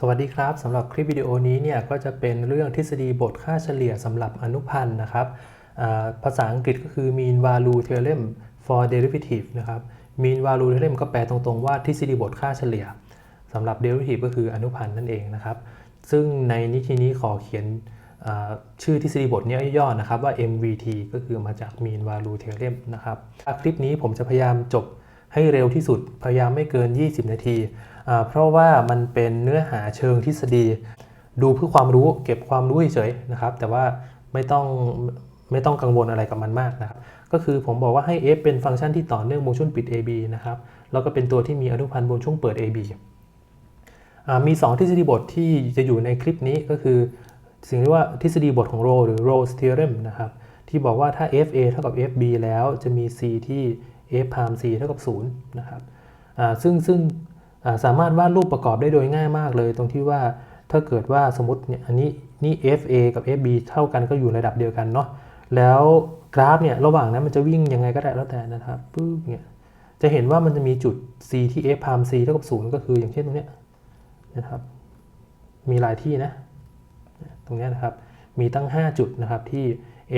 สวัสดีครับสำหรับคลิปวิดีโอนี้เนี่ยก็จะเป็นเรื่องทฤษฎีบทค่าเฉลี่ยสำหรับอนุพันธ์นะครับภาษาอังกฤษก็คือ mean value theorem for derivative นะครับ mean value theorem ก็แปลตรงๆว่าทฤษฎีบทค่าเฉลี่ยสำหรับ derivative ก็คืออนุพันธ์นั่นเองนะครับ ซึ่งในนิทีนี้ขอเขียนชื่อทฤษฎีบทเนี้ย่อๆนะครับว่า MVT ก็คือมาจาก mean value theorem นะครับคลิปนี้ผมจะพยายามจบ ให้เร็วที่สุดพยายามไม่เกิน 20 นาที เพราะว่ามันเป็นเนื้อหาเชิงทฤษฎี ดูเพื่อความรู้เก็บความรู้เฉยๆนะครับ แต่ว่าไม่ต้องไม่ต้องกังวลอะไรกับมันมากนะครับ ก็คือผมบอกว่าให้ f เป็นฟังก์ชันที่ต่อเนื่องบนช่วงปิด ab นะครับ แล้วก็เป็นตัวที่มีอนุพันธ์บนช่วงเปิด ab มี 2 ทฤษฎีบทที่จะอยู่ในคลิปนี้ก็คือ สิ่งที่ว่าทฤษฎีบทของ Roe หรือ Roe's theorem นะครับ ที่บอกว่าถ้า fa เท่ากับ fb แล้วจะมี c ที่ f prime c เท่ากับ0นะครับซึ่งซึ่งสามารถวาดรูปประกอบได้โดยง่ายมากเลย ตรงที่ว่าถ้าเกิดว่าสมมติเนี่ยอันนี้นี่ fa กับ fb เท่ากันก็อยู่ระดับเดียวกันเนาะแล้วกราฟเนี่ยระหว่างนั้นมันจะวิ่งยังไงก็ได้แล้วแต่นะครับปึ๊บเนี่ยจะเห็นว่ามันจะมีจุด c ที่ f prime c เท่ากับ0ก็คืออย่างเช่นตรงเนี้ยนะครับมีหลายที่นะ ตรงนี้นะครับมีตั้ง 5 จุดนะครับที่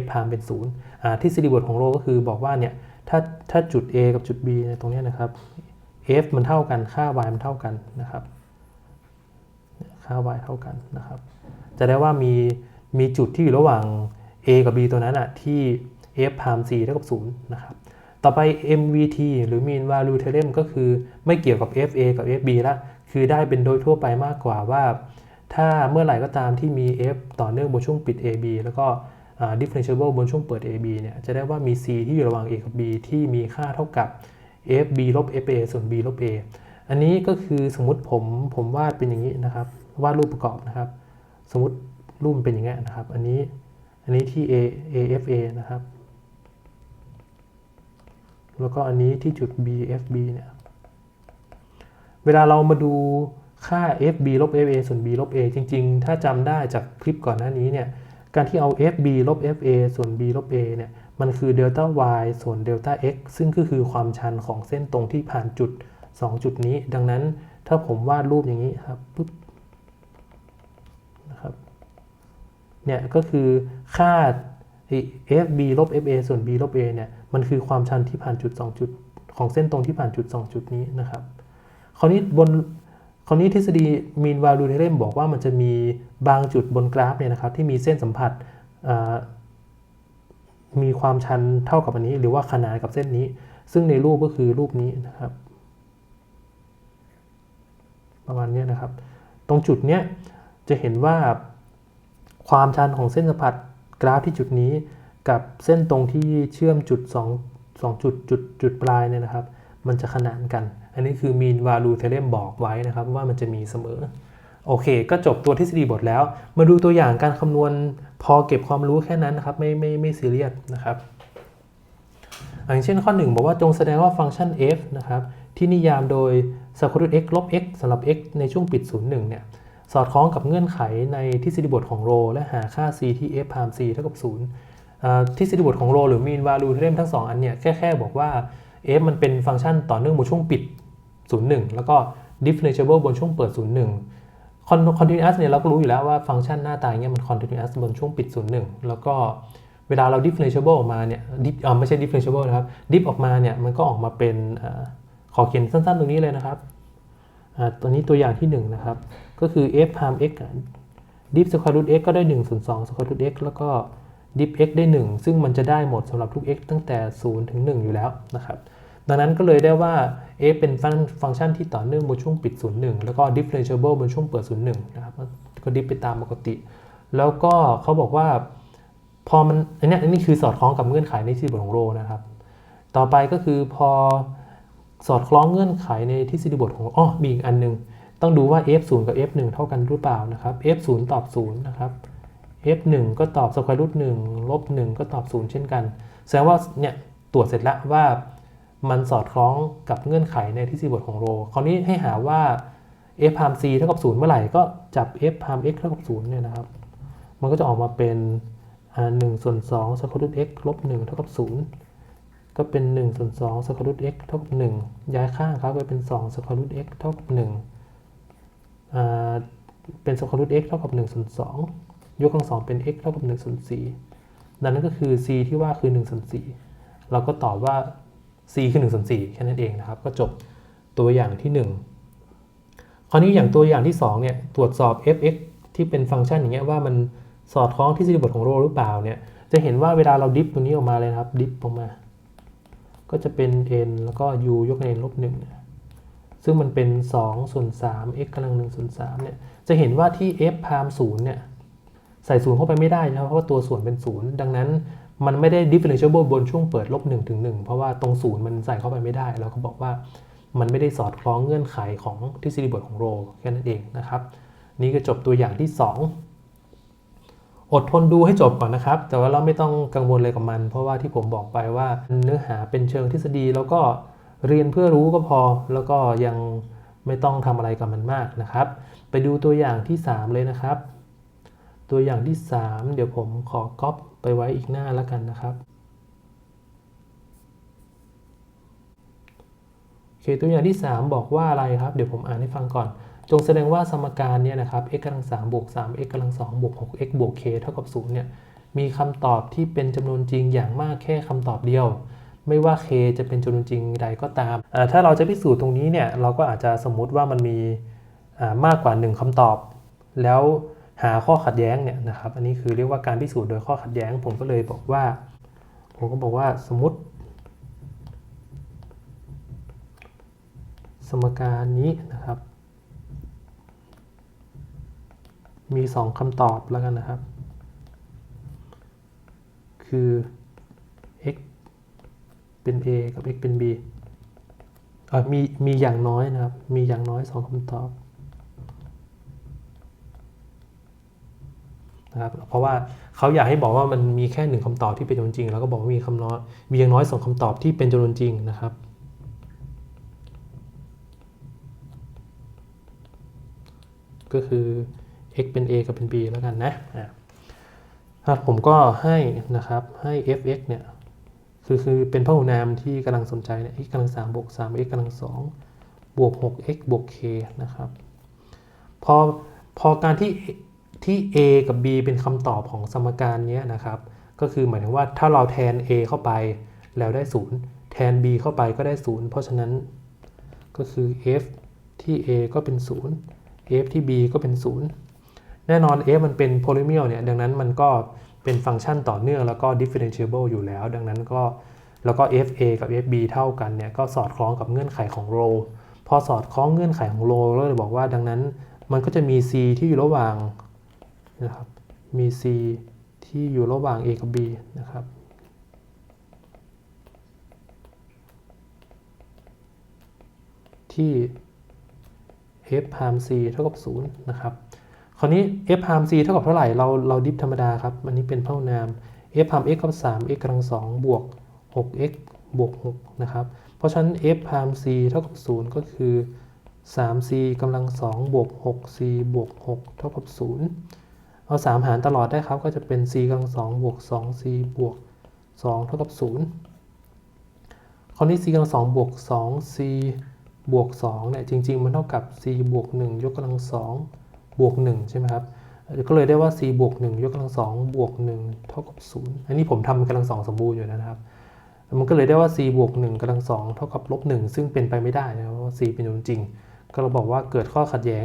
f prime เป็น0อ่าทฤษฎีบทของโรก็คือบอกว่าเนี่ย ถ้าถ้าจุด a กับจุด b เนี่ยตรงนี้นะครับ f มันเท่ากันค่า y มันเท่ากันนะครับ ค่า y เท่ากันนะครับ จะได้ว่ามีมีจุดที่อยู่ระหว่าง a กับ b ตัวนั้นอะที่ f prime c เท่ากับ0นะครับ ต่อไป MVT หรือ mean value theorem ก็คือไม่เกี่ยวกับ fa กับ fb ละ คือได้เป็นโดยทั่วไปมากกว่าว่า ถ้าเมื่อไหร่ก็ตามที่มี f ต่อเนื่องบนช่วงปิด ab แล้วก็ differentiable บนช่วงเปิด ab เนี่ยจะได้ว่ามี c ที่อยู่ระหว่าง a กับ b ที่มีค่าเท่ากับ fb ลบ fa ส่วน b ลบ a อันนี้ก็คือสมมติผมผมวาดเป็นอย่างนี้นะครับวาดรูปประกอบนะครับ สมมติรูปมันเป็นอย่างนี้นะครับ อันนี้อันนี้ที่ a afa นะครับ แล้วก็อันนี้ที่จุด bfb เนี่ยเวลาเรามาดูค่า fb ลบ fa ส่วน b ลบ a จริง ๆ ถ้าจำได้จากคลิปก่อนหน้านี้เนี่ย การที่เอา fb ลบ fa ส่วน b ลบ a เนี่ยมันคือเดลต้า y ส่วนเดลต้า x ซึ่งก็คือความชันของเส้นตรงที่ผ่านจุด 2 จุดนี้ ดังนั้นถ้าผมวาดรูปอย่างนี้ครับปุ๊บนะครับเนี่ยก็คือค่า fb ลบ fa ส่วน b ลบ a เนี่ยมันคือความชันที่ผ่านจุด 2 จุด ของเส้นตรงที่ผ่านจุด 2 จุดนี้นะครับคราวนี้บน คราวนี้ทฤษฎี mean value theorem บอกว่ามันจะมีบางจุดบนกราฟเนี่ยนะครับที่มีเส้นสัมผัสมีความชันเท่ากับอันนี้ หรือว่าขนานกับเส้นนี้ ซึ่งในรูปก็คือรูปนี้นะครับ ประมาณนี้นะครับ ตรงจุดเนี้ยจะเห็นว่าความชันของเส้นสัมผัสกราฟที่จุดนี้ กับเส้นตรงที่เชื่อมจุด2 2จุดจุดจุดปลายเนี่ยนะครับ มันจะขนานกัน อันนี้คือ mean value theorem บอกไว้นะครับว่ามันจะมีเสมอ โอเค ก็จบตัวทฤษฎีบทแล้ว มาดูตัวอย่างการคำนวณพอเก็บความรู้แค่นั้นนะครับ ไม่ไม่ไม่ซีเรียสนะครับอย่างเช่นข้อ 1 บอกว่าจงแสดงว่าฟังก์ชัน f นะครับที่นิยามโดย square root x ลบ x สำหรับ x ในช่วงปิด 0 1 เนี่ยสอดคล้องกับเงื่อนไขในทฤษฎีบทของโร และหาค่า c ที่ f prime c เท่ากับ0ทฤษฎีบทของโรหรือ mean value theorem ทั้ง 2 อันเนี่ยแค่แค่บอกว่า f มันเป็นฟังก์ชันต่อเนื่องบนช่วงปิด 01 แล้วก็ differentiable บนช่วงเปิด 01 continuous เนี่ยเราก็รู้อยู่แล้วว่าฟังก์ชันหน้าตาอย่างเงี้ยมัน continuous บนช่วงปิด 01 แล้วก็เวลาเรา differentiable ออกมาเนี่ย dip อ่าไม่ใช่ differentiable นะครับ dip ออกมาเนี่ยมันก็ออกมาเป็นอขอเขียนสั้น ๆ ตรงนี้เลยนะครับอ่าตัวนี้ตัวอย่างที่ 1 นะครับ ก็คือ f prime x dip square root x ก็ได้1ส่วน2 square root x แล้วก็ dip x ได้ 1 ซึ่งมันจะได้หมดสำหรับทุก x ตั้งแต่ 0 ถึง 1 อยู่แล้วนะครับ ดังนั้นก็เลยได้ว่า f เป็นฟังก์ชันที่ต่อเนื่องบนช่วงปิด 01 แล้วก็ differentiable บนช่วงเปิด 01 นะครับ ก็ดิฟไปตามปกติ แล้วก็เขาบอกว่า พอมันอันนี้อันนี้คือสอดคล้องกับเงื่อนไขในทฤษฎีบทของโรนะครับ ต่อไปก็คือพอสอดคล้องเงื่อนไขในทฤษฎีบทของอ๋อมีอีกอันหนึง ต้องดูว่า f 0กับ f 1เท่ากันหรือเปล่านะครับ f 0ตอบ0นะครับ f 1ก็ตอบ square root 1ลบ1ก็ตอบ0เช่นกัน แสดงว่าเนี่ยตรวจเสร็จแล้วว่ามันสอดคล้องกับเงื่อนไขในทฤษฎีบทของโรคราวนี้ให้หาว่า f prime c เท่ากับ0เมื่อไหร่ก็จับ f prime x เท่ากับ0เนี่ยนะครับ มันก็จะออกมาเป็นหนึ่งส่วน2 square root x ลบ1เท่ากับ0ก็เป็น1ส่วน2 square root x เท่ากับ1ย้ายข้างครับก็เป็น2 square root x เท่ากับ1อ่าเป็นสแควร์รูท x เท่ากับ1ส่วน2 ยกกำลังสองเป็น x เท่ากับ1ส่วน4ดังนั้นก็คือ c ที่ว่าคือ1ส่วน4เราก็ตอบว่า c คือ1ส่วน4แค่นั้นเองนะครับ ก็จบตัวอย่างที่ 1 คราวนี้อย่างตัวอย่างที่2เนี่ยตรวจสอบ f(x) ที่เป็นฟังก์ชันอย่างเงี้ยว่ามันสอดคล้องที่สิริบทของโรหรือเปล่าเนี่ยจะเห็นว่าเวลาเราดิฟตัวนี้ออกมาเลยครับดิฟออกมา ก็จะเป็น n แล้วก็ u ยกกำลัง n ลบ1เนี่ยซึ่งมันเป็น2ส่วน3 x กำลัง1ส่วน3เนี่ยจะเห็นว่าที่ f พาม0เนี่ย ใส่ศูนย์เข้าไปไม่ได้นะครับเพราะว่าตัวส่วนเป็น0ดังนั้นมันไม่ได้ differentiable บนช่วงเปิดลบ1ถึง1เพราะว่าตรงศูนย์มันใส่เข้าไปไม่ได้ เราก็บอกว่ามันไม่ได้สอดคล้องเงื่อนไขของทฤษฎีบทของโรแค่นั้นเองนะครับ นี่ก็จบตัวอย่างที่ 2 อดทนดูให้จบก่อนนะครับ แต่ว่าเราไม่ต้องกังวลเลยกับมัน เพราะว่าที่ผมบอกไปว่าเนื้อหาเป็นเชิงทฤษฎีแล้วก็เรียนเพื่อรู้ก็พอ แล้วก็ยังไม่ต้องทำอะไรกับมันมากนะครับ ไปดูตัวอย่างที่ 3 เลยนะครับ ตัวอย่างที่ 3 เดี๋ยวผมขอก๊อปไปไว้อีกหน้าแล้วกันนะครับโอเคตัวอย่างที่ 3 บอกว่าอะไรครับ เดี๋ยวผมอ่านให้ฟังก่อน จงแสดงว่าสมการเนี่ยนะครับ x กำลัง3บวก3 x กำลัง2บวก6 x บวก k เท่ากับ0เนี่ยมีคำตอบที่เป็นจำนวนจริงอย่างมากแค่คำตอบเดียว ไม่ว่า k จะเป็นจำนวนจริงใดก็ตาม ถ้าเราจะพิสูจน์ตรงนี้เนี่ยเราก็อาจจะสมมุติว่ามันมีมากกว่า 1คำตอบ แล้ว หาข้อขัดแย้งเนี่ยนะครับอันนี้คือเรียกว่าการพิสูจน์โดยข้อขัดแย้ง ผมก็เลยบอกว่า ผมก็บอกว่าสมมติ สมการนี้นะครับ มี 2คำตอบแล้วกันนะครับ คือ x เป็น a กับ x เป็น b อ่ามีมีอย่างน้อยนะครับ มีอย่างน้อย 2คำตอบ นะครับเพราะว่าเขาอยากให้บอกว่ามันมีแค่หนึ่งคำตอบที่เป็นจำนวนจริง แล้วก็บอกว่ามีคำน้อยมีอย่างน้อยสองคำตอบที่เป็นจำนวนจริงนะครับก็คือ x เป็น a กับเป็น b แล้วกันนะอะผมก็ให้นะครับให้ f(x) เนี่ยคือคือเป็นพหุนามที่กำลังสนใจเนี่ย x กำลัง3บวก3 x กำลัง2บวก 6 x บวก k นะครับ พอพอการที่ ที่ a กับ b เป็นคำตอบของสมการนี้นะครับ ก็คือหมายถึงว่าถ้าเราแทน a เข้าไปแล้วได้ 0 แทน b เข้าไปก็ได้ 0 เพราะฉะนั้นก็คือ f ที่ a ก็เป็น 0 f ที่ b ก็เป็น 0 แน่นอน f มันเป็น polynomial เนี่ย ดังนั้นมันก็เป็นฟังก์ชันต่อเนื่องแล้วก็ differentiable อยู่แล้ว ดังนั้นก็แล้วก็ fa กับ fb เท่ากันเนี่ย ก็สอดคล้องกับเงื่อนไขของ row พอสอดคล้องเงื่อนไขของ row เราเลยบอกว่าดังนั้นมันก็จะมี c ที่อยู่ระหว่าง นะครับ มี c ที่อยู่ระหว่าง a กับ b นะครับ ที่ f พาร์ม c เท่ากับ 0 นะครับ คราวนี้ f พาร์ม c เท่ากับเท่าไหร่ เราเราดิฟธรรมดาครับ อันนี้เป็นพหุนาม f พาร์ม x กับ3 x กำลัง2บวก 6x บวก 6 นะครับ เพราะฉะนั้น f พาร์ม c เท่ากับ 0 ก็คือ 3c กำลัง2บวก 6c บวก 6 เท่ากับ 0 เอา 3 หารตลอดได้ครับ ก็จะเป็น c กำลัง2บวก 2c บวก2เท่ากับ0คราวนี้ c กำลัง2บวก 2c บวก2เนี่ยจริง ๆ มันเท่ากับ c บวก1ยกกำลัง2บวก1ใช่ไหมครับก็เลยได้ว่า c บวก1ยกกำลัง2บวก1เท่ากับ0อันนี้ผมทำกำลัง2สมบูรณ์อยู่นะครับมันก็เลยได้ว่า c บวก1กำลัง2เท่ากับลบ1ซึ่งเป็นไปไม่ได้นะเพราะว่า c เป็นจำนวนจริง ก็เราบอกว่าเกิดข้อขัดแย้ง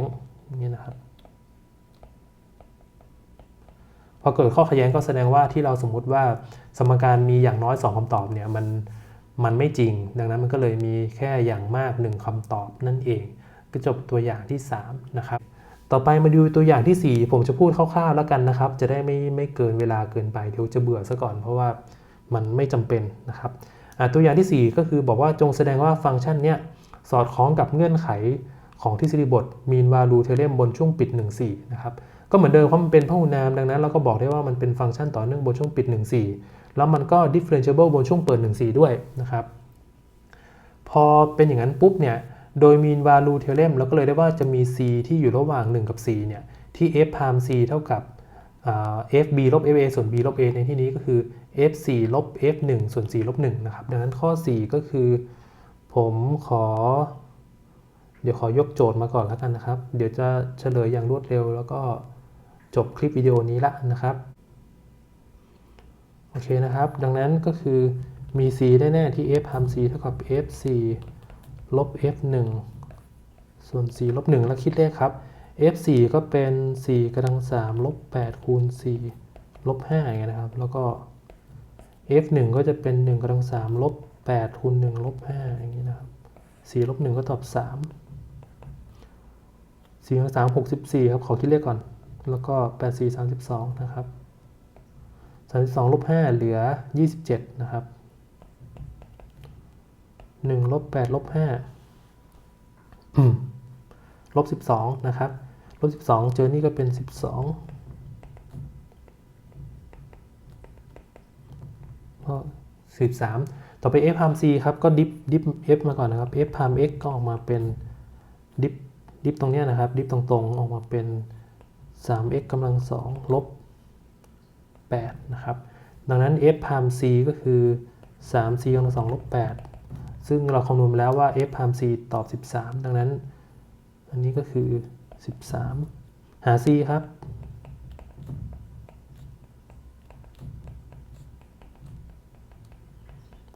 นี่นะครับ พอเกิดข้อขัดแย้งก็แสดงว่าที่เราสมมุติว่าสมการมีอย่างน้อย 2คำตอบเนี่ยมันมันไม่จริง ดังนั้นมันก็เลยมีแค่อย่างมาก 1คำตอบนั่นเอง ก็จบตัวอย่างที่ 3 นะครับ ต่อไปมาดูตัวอย่างที่ 4 ผมจะพูดคร่าวๆแล้วกันนะครับ จะได้ไม่ไม่เกินเวลาเกินไปเดี๋ยวจะเบื่อซะก่อน เพราะว่ามันไม่จำเป็นนะครับตัวอย่างที่ 4 ก็คือบอกว่าจงแสดงว่าฟังก์ชันเนี้ยสอดคล้องกับเงื่อนไขของทฤษฎีบท mean value theorem บนช่วงปิด 1 4 นะครับ ก็เหมือนเดิมเพราะมันเป็นพหุนามดังนั้นเราก็บอกได้ว่ามันเป็นฟังก์ชันต่อเนื่องบนช่วงปิด 1 4 แล้วมันก็ differentiable บนช่วงเปิด 1 4 ด้วยนะครับ พอเป็นอย่างนั้นปุ๊บเนี่ยโดย mean value theorem เราก็เลยได้ว่าจะมี c ที่อยู่ระหว่าง 1 กับ 4 เนี่ย ที่ f prime c เท่ากับ f b ลบ f a ส่วน b ลบ a ในที่นี้ก็คือ f 4 ลบ f 1 ส่วน 4 ลบ 1 นะครับ ดังนั้นข้อ 4 ก็คือ ผมขอ เดี๋ยวขอยกโจทย์มาก่อนแล้วกันนะครับ เดี๋ยวจะเฉลยอย่างรวดเร็วแล้วก็ จบคลิปวิดีโอนี้ละนะครับโอเคนะครับ ดังนั้นก็คือมี c แน่ๆที่ f ทำ c เท่ากับ f 4ลบ f 1ส่วน4ลบ1แล้วคิดเลขครับ f 4ก็เป็น 4กำลัง3ลบ8คูณ4ลบ5อย่างเงี้ยนะครับ แล้วก็ f 1ก็จะเป็น 1กำลัง3ลบ8คูณ1ลบ5อย่างนี้นะครับ4ลบ1ก็ตอบ 3 4กำลัง3 64 ครับขอคิดเลขก่อน แล้วก็ 8 4 32 นะครับ 32ลบ5เหลือ 27 นะครับ 1ลบ8ลบ5ลบ 12 นะครับ ลบ 12 เจอนี่ก็เป็น 12 ก็13 ต่อไป f พาม c ครับ ก็ดิฟดิฟ f มาก่อนนะครับ f พาม x ก็ออกมาเป็นดิฟดิฟตรงนี้นะครับ ดิฟตรงๆ ออกมาเป็น 3x กำลัง2ลบ8นะครับ ดังนั้น f พาม c ก็คือ 3c กำลัง2ลบ8ซึ่งเราคำนวณมาแล้วว่า f พาม c ตอบ 13 ดังนั้น อันนี้ก็คือ 13 หา c ครับ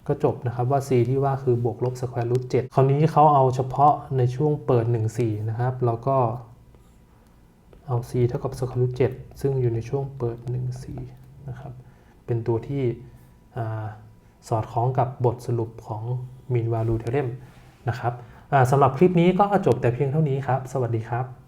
ก็จบนะครับว่า c ที่ว่าคือบวกลบสแควร์รูท7คราวนี้เขาเอาเฉพาะในช่วงเปิด 1 4 นะครับ แล้วก็ เอา c เท่ากับสแควร์รูท7ซึ่งอยู่ในช่วงเปิด 1 4 นะครับ เป็นตัวที่อสอดคล้องกับบทสรุปของ mean value theorem นะครับสำหรับคลิปนี้ก็จบแต่เพียงเท่านี้ครับ สวัสดีครับ